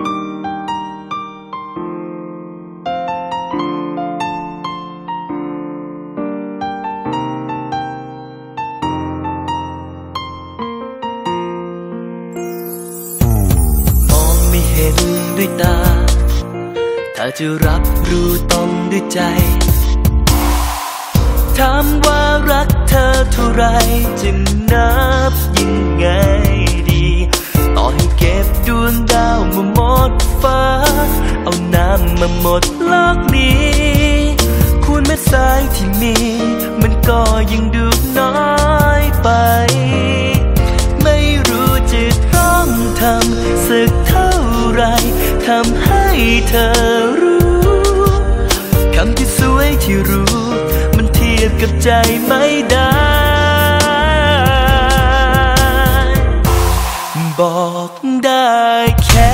ด้วยตา ถ้าจะรับรู้ต้องด้วยใจ ถามว่ารักเธอเท่าไรจะนับยังไง เก็บดวงดาวมาหมดฟ้า เอาน้ำมาหมดโลกนี้คูณเม็ดทรายที่มี มันก็ยังดูน้อยไป ไม่รู้จะต้องทำสักเท่าไรทำให้เธอรู้คำที่สวยที่รู้ มันเทียบกับใจไม่ได้ บอกได้แค่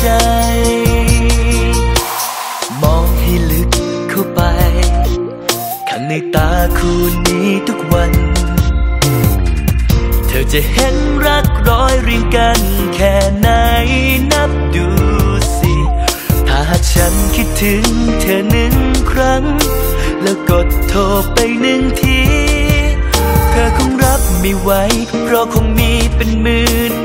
ใจ มองให้ลึกเข้าไป ข้างในตาคู่นี้ทุกวัน เธอจะเห็นรักร้อยเรียงกันแค่ไหนนับดูสิ ถ้าหากฉันคิดถึงเธอหนึ่งครั้ง แล้วกดโทรไปหนึ่งที เธอคงรับไม่ไหวเพราะคงมีเป็นหมื่น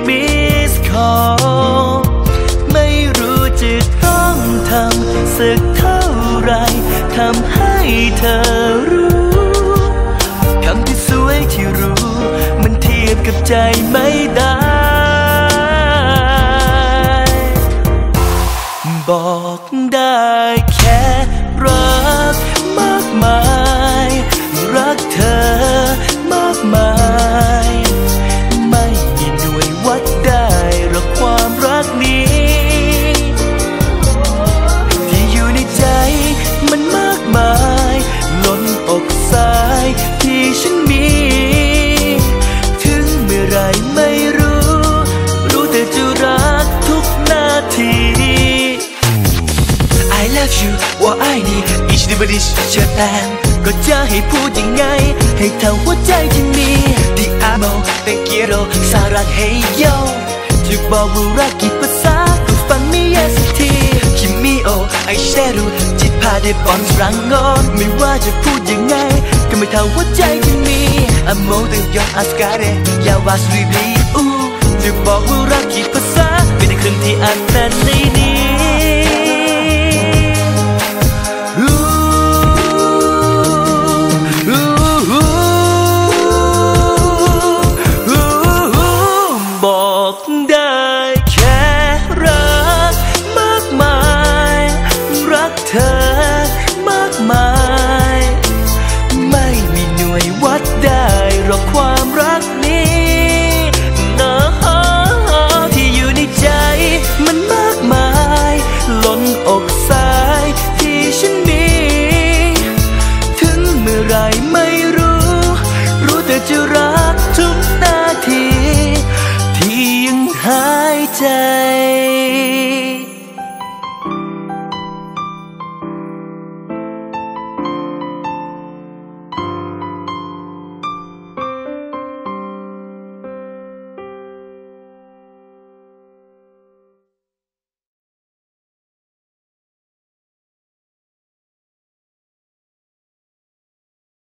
สักเท่าไรทำให้เธอรู้คำที่สวยที่รู้ มันเทียบกับใจไม่ได้บอกได้ you ว่าไอ้นี่อีชดิบดิชเชิญแอนก็จะให้พูดยังไง ให้เท่าหัวใจที่มีที่อาโมเป็นกิโรสารักเฮโยจะบอกว่ารักกี่ภาษาก็ฟังไม่แย่สักทีคิมิโอไอเชรุจิตพาได้บอลรังงอนไม่ว่าจะพูดยังไง ก็ไม่เท่าหัวใจที่มีอาโมตั้งยอดอาสการเรยาวาสรีบีอูจะบอกว่ารักกี่ภาษาเป็นในคืนที่ อมากมาย ไม่มีหน่วยวัดได้หรอกความรักนี้นที่อยู่ในใจมันมากมาย ล้นอกสายที่ฉันมี ถึงเมื่อไรไม่รู้ รู้แต่จะรักทุกนาที ที่ยังหายใจ